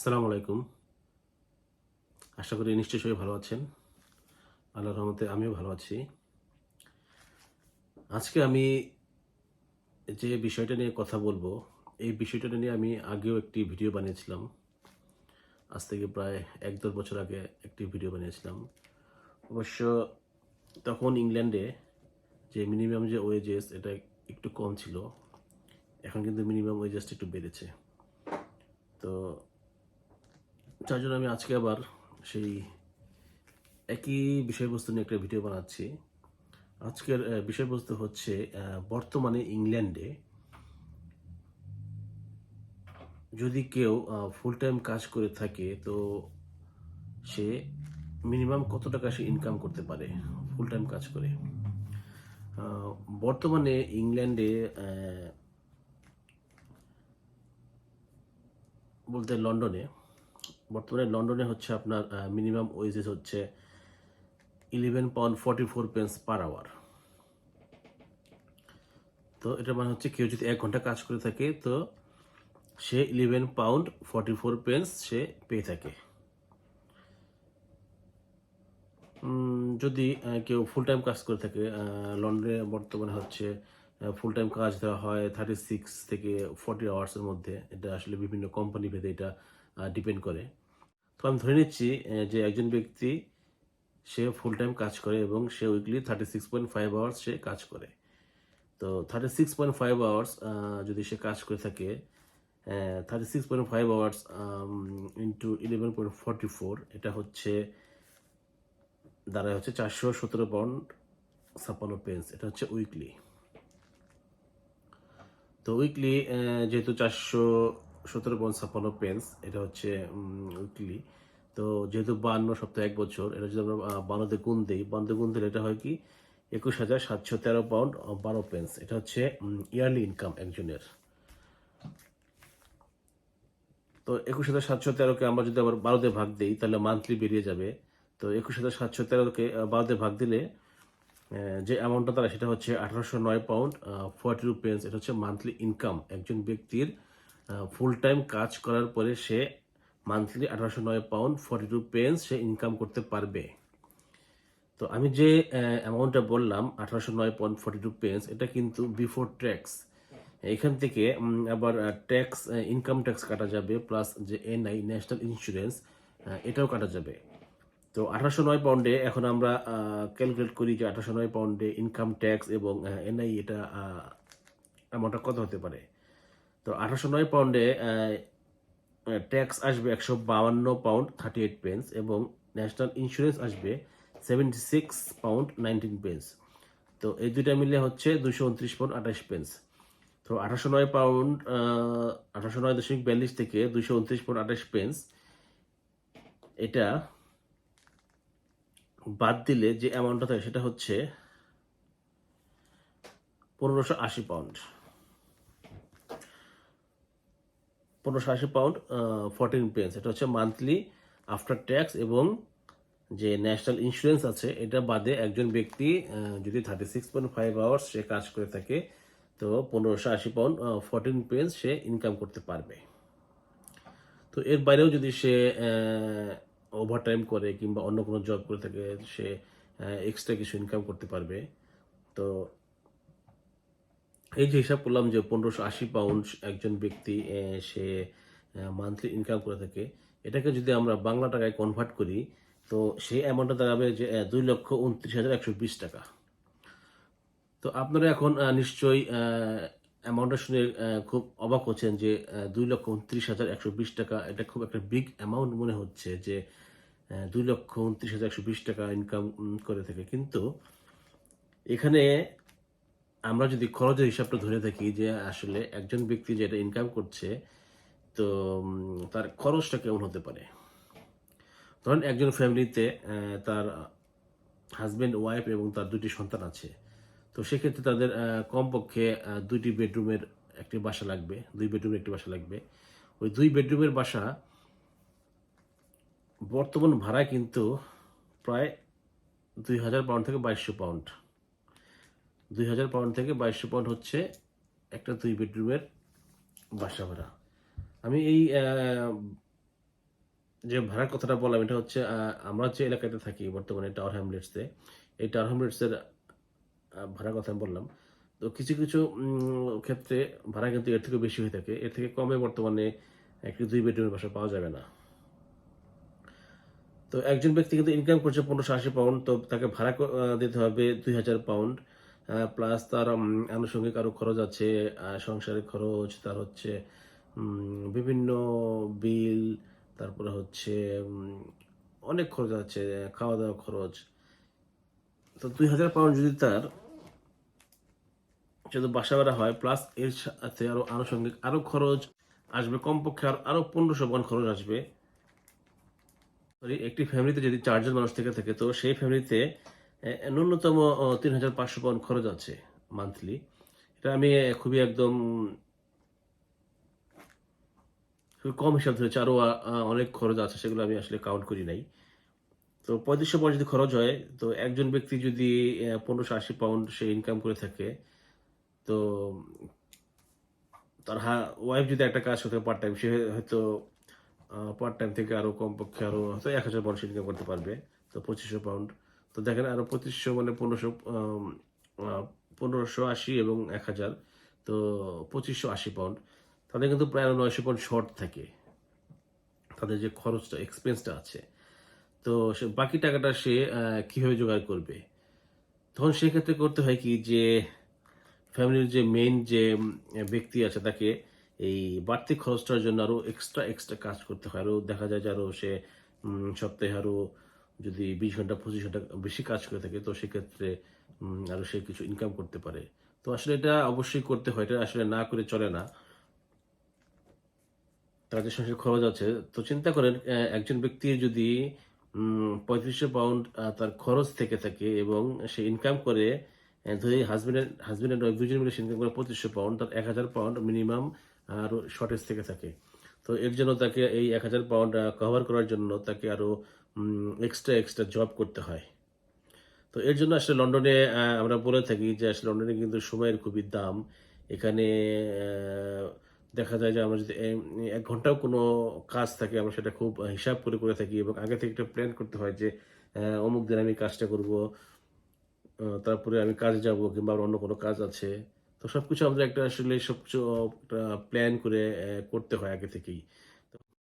আসসালামু আলাইকুম। আশা করি নিশ্চয়ই সবাই ভালো আছেন। আল্লাহর রহমতে আমিও ভালো আছি। আজকে আমি যে বিষয়টা নিয়ে কথা বলব, এই বিষয়টা নিয়ে আমি আগেও একটি ভিডিও বানিয়েছিলাম। আজ থেকে প্রায় এক দেড় বছর আগে একটি ভিডিও বানিয়েছিলাম। অবশ্য তখন ইংল্যান্ডে যে মিনিমাম যে ওয়েজেস এটা একটু কম ছিল। এখন কিন্তু মিনিমাম ওয়েজেসটা একটু বেড়েছে। তো যার জন্য আমি আজকে আবার সেই একই বিষয়বস্তু নিয়ে একটা ভিডিও বানাচ্ছি। আজকের বিষয়বস্তু হচ্ছে বর্তমানে ইংল্যান্ডে যদি কেউ ফুল টাইম কাজ করে থাকে, তো সে মিনিমাম কত টাকা সে ইনকাম করতে পারে ফুল টাইম কাজ করে? বর্তমানে ইংল্যান্ডে বলতে লন্ডনে বর্তমানে লন্ডনে হচ্ছে আপনার মিনিমাম ওয়েজেস হচ্ছে eleven pound forty four pence per hour তো এটা মানে হচ্ছে কেউ যদি এক ঘণ্টা কাজ করে থাকে, তো সে eleven pound forty four pence সে পেয়ে থাকে। যদি কেউ ফুল টাইম কাজ করে থাকে লন্ডনে বর্তমানে হচ্ছে ফুল টাইম কাজ দেওয়া হয় থার্টি সিক্স থেকে ফর্টি আওয়ার্সের মধ্যে। এটা আসলে বিভিন্ন কোম্পানি ভেদে এটা ডিপেন্ড করে। তো আমি ধরে নিচ্ছি যে একজন ব্যক্তি সে ফুল টাইম কাজ করে এবং সে weekly thirty six point five hours সে কাজ করে। তো thirty six point five hours যদি সে কাজ করে থাকে thirty six point five hours into eleven point forty four এটা হচ্ছে, দাঁড়ায় হচ্ছে চারশো সতেরো পাউন্ড ছাপ্পান্ন পেন্স এটা হচ্ছে উইকলি তো উইকলি যেহেতু চারশো সতেরো পাউন্ড ছাপ্পান্ন পেন্স এটা হচ্ছে উইকলি তো যেহেতু বান্ন সপ্তাহে এক বছর এটা যদি আমরা আহ, বান্নতে গুণ দিই বান্নতে গুণ দিলে এটা হয় কি? একুশ হাজার সাতশো তেরো পাউন্ড বারো পেন্স এটা হচ্ছে ইয়ারলি ইনকাম একজনের। তো একুশ হাজার সাতশো তেরোকে আমরা যদি আবার বারোতে ভাগ দিই তাহলে মান্থলি বেরিয়ে যাবে। তো একুশ হাজার সাতশো তেরোকে বারোতে ভাগ দিলে যে অ্যামাউন্টটা তারা সেটা হচ্ছে আঠারোশো নয় পাউন্ড ফর্টি টু পেন্স এটা হচ্ছে মান্থলি ইনকাম একজন ব্যক্তির ফুল টাইম কাজ করার পরে সে মান্থলি আঠারোশো নয় পাউন্ড ফর্টি টু পেন্স সে ইনকাম করতে পারবে। তো আমি যে অ্যামাউন্টটা বললাম, আঠারোশো নয় পয়েন্ট ফর্টি টু পেন্স এটা কিন্তু বিফোর ট্যাক্স এখান থেকে আবার ট্যাক্স ইনকাম ট্যাক্স কাটা যাবে প্লাস যে এনআই ন্যাশনাল ইন্স্যুরেন্স এটাও কাটা যাবে। তো আঠারোশো নয় পাউন্ডে এখন আমরা ক্যালকুলেট করি যে আঠারোশো নয় পাউন্ডে ইনকাম ট্যাক্স এবং এনআই এটা অ্যামাউন্টটা কত হতে পারে। তো আঠারোশো নয় পাউন্ডে ট্যাক্স আসবে একশো বাউান্ন পাউন্ড থার্টি এইট পেন্স এবং ন্যাশনাল ইন্স্যুরেন্স আসবে seventy six pound nineteen pence তো এই দুইটা মিলে হচ্ছে দুশো উনত্রিশ পাউন্ড আঠাশ পেন্স তো আঠারোশো নয় পাউন্ড আঠারোশো নয় দশমিক বিয়াল্লিশ থেকে দুশো উনত্রিশ পাউন্ড আঠাশ পেন্স এটা বাদ দিলে যে অ্যামাউন্টটা থাকে সেটা হচ্ছে পনেরোশো আশি পাউন্ড পনেরোশো আশি পাউন্ড ফোরটিন পেন্স এটা হচ্ছে মান্থলি আফটার ট্যাক্স এবং যে ন্যাশনাল ইন্স্যুরেন্স আছে, এটা বাদে একজন ব্যক্তি যদি thirty six point five hours সে কাজ করে থাকে, তো পনেরোশো আশি পাউন্ড ফোরটিন পেন্স সে ইনকাম করতে পারবে। তো এর বাইরেও যদি সে ওভার টাইম করে কিংবা অন্য কোনো জব করে থাকে, সে এক্সট্রা কিছু ইনকাম করতে পারবে। তো এই যে হিসাব করলাম যে পনেরোশো আশি পাউন্ড একজন ব্যক্তি সে মান্থলি ইনকাম করে থাকে, এটাকে যদি আমরা বাংলা টাকায় কনভার্ট করি, তো সেই অ্যামাউন্টটা দাঁড়াবে যে দুই লক্ষ উনত্রিশ হাজার একশো বিশ টাকা। তো আপনারা এখন নিশ্চয়ই অ্যামাউন্টটা শুনে খুব অবাক হচ্ছেন যে দুই লক্ষ উনত্রিশ হাজার একশো বিশ টাকা, এটা খুব একটা বিগ অ্যামাউন্ট মনে হচ্ছে যে দুই লক্ষ উনত্রিশ হাজার একশো বিশ টাকা ইনকাম করে থাকে। কিন্তু এখানে আমরা যদি খরচের হিসাবটা ধরে থাকি যে আসলে একজন ব্যক্তি যেটা ইনকাম করছে, তো তার খরচটা কেমন হতে পারে? ধরেন একজন ফ্যামিলিতে তার হাজব্যান্ড ওয়াইফ এবং তার দুটি সন্তান আছে। তো সেক্ষেত্রে তাদের কমপক্ষে দুইটি বেডরুমের একটি বাসা লাগবে, দুই বেডরুমের একটি বাসা লাগবে। ওই দুই বেডরুমের বাসা বর্তমান ভাড়া কিন্তু প্রায় দুই হাজার পাউন্ড থেকে বাইশশো পাউন্ড দুই হাজার পাউন্ড থেকে বাইশশো পাউন্ড হচ্ছে একটা দুই বেডরুমের বাসা ভাড়া। আমি এই যে ভাড়ার কথাটা বললাম, এটা হচ্ছে আমরা যে এলাকাতে থাকি বর্তমানে টাওয়ার হ্যামলেটসে এই টাওয়ার হ্যামলেটসের ভাড়ার কথা আমি বললাম। তো কিছু কিছু ক্ষেত্রে ভাড়া কিন্তু এর থেকে বেশি হয়ে থাকে। এর থেকে কমে বর্তমানে একটি দুই বেডরুমের বাসা পাওয়া যাবে না। তো একজন ব্যক্তি কিন্তু ইনকাম করছে পনেরোশো আশি পাউন্ড, তো তাকে ভাড়া দিতে হবে দুই হাজার পাউন্ড। প্লাস তার আনুষঙ্গিক আরও খরচ আছে সংসারের খরচ, তার হচ্ছে বিভিন্ন বিল, তারপরে হচ্ছে অনেক খরচ আছে খাওয়া দাওয়া খরচ। তো দুই হাজার পাউন্ড যদি তার, যদি বাসা ভাড়া হয় প্লাস এর সাথে আরও আনুষঙ্গিক আরও খরচ আসবে, কমপক্ষে আর আরও পনেরোশো পাউন্ড খরচ আসবে। সরি একটি ফ্যামিলিতে যদি চারজন মানুষ থেকে থাকে, তো সেই ফ্যামিলিতে ন্যূনতম তিন হাজার পাঁচশো পাউন্ড খরচ আছে মান্থলি এটা আমি খুবই একদম খুবই কম হিসাব ধরেছি। আরও আহ, আহ, অনেক খরচ আছে সেগুলো আমি আসলে কাউন্ট করি নাই। তো পঁয়ত্রিশশো পাউন্ড যদি খরচ হয় তো একজন ব্যক্তি যদি পনেরোশো আশি পাউন্ড সে ইনকাম করে থাকে তো তার ওয়াইফ যদি একটা কাজ করতে পার্ট টাইম সে হয়তো পার্ট টাইম থেকে আরও কমপক্ষে আরও হয়তো এক হাজার পাউন্ড ইনকাম করতে পারবে। তো পঁচিশশো পাউন্ড তো দেখেন, আরও পঁচিশশো মানে পনেরোশো পনেরোশো আশি এবং এক হাজার, তো পঁচিশশো আশি পাউন্ড তাদের কিন্তু প্রায় নয়শো পাউন্ড শর্ট থাকে। তাদের যে খরচটা এক্সপেন্সটা আছে। তো সে, বাকি টাকাটা সে কীভাবে জোগাড় করবে? তখন সেক্ষেত্রে করতে হয় কি যে ফ্যামিলির যে মেইন যে ব্যক্তি আছে, তাকে এই বাড়তি খরচটার জন্য আরও এক্সট্রা এক্সট্রা কাজ করতে হয়। আরও দেখা যায় যে আরও সে সপ্তাহে আরও যদি বিশ ঘণ্টা পঁচিশ ঘণ্টা বেশি কাজ করে থাকে তো সেক্ষেত্রে উম, আরও সে কিছু ইনকাম করতে পারে। তো আসলে এটা অবশ্যই করতে হয় এটা আসলে না করে চলে না। তার যে সংসার খরচ আছে। তো চিন্তা করেন একজন ব্যক্তির যদি পঁয়ত্রিশশো পাউন্ড তার খরচ থেকে থাকে এবং সে ইনকাম করে ধরি এন্ড ওয়াইফ দুজন মিলে ইনকাম করে পঁচিশশো পাউন্ড তার এক হাজার পাউন্ড মিনিমাম আরও শর্টেজ থেকে থাকে। তো এর জন্য তাকে এই এক হাজার পাউন্ড কভার করার জন্য তাকে আরও এক্সট্রা এক্সট্রা জব করতে হয়। তো এর জন্য আসলে লন্ডনে আমরা বলে থাকি যে আসলে লন্ডনে কিন্তু সময়ের খুবই দাম। এখানে দেখা যায় যে আমরা যদি এক ঘন্টাও কোনো কাজ থাকে, আমরা সেটা খুব হিসাব করে করে থাকি এবং আগে থেকে একটা প্ল্যান করতে হয় যে অমুক দিন আমি কাজটা করব তারপরে আমি কাজে যাব কিংবা অন্য কোনো কাজ আছে। তো সবকিছু আমাদের একটা আসলে সবকিছু প্ল্যান করে করতে হয় আগে থেকেই।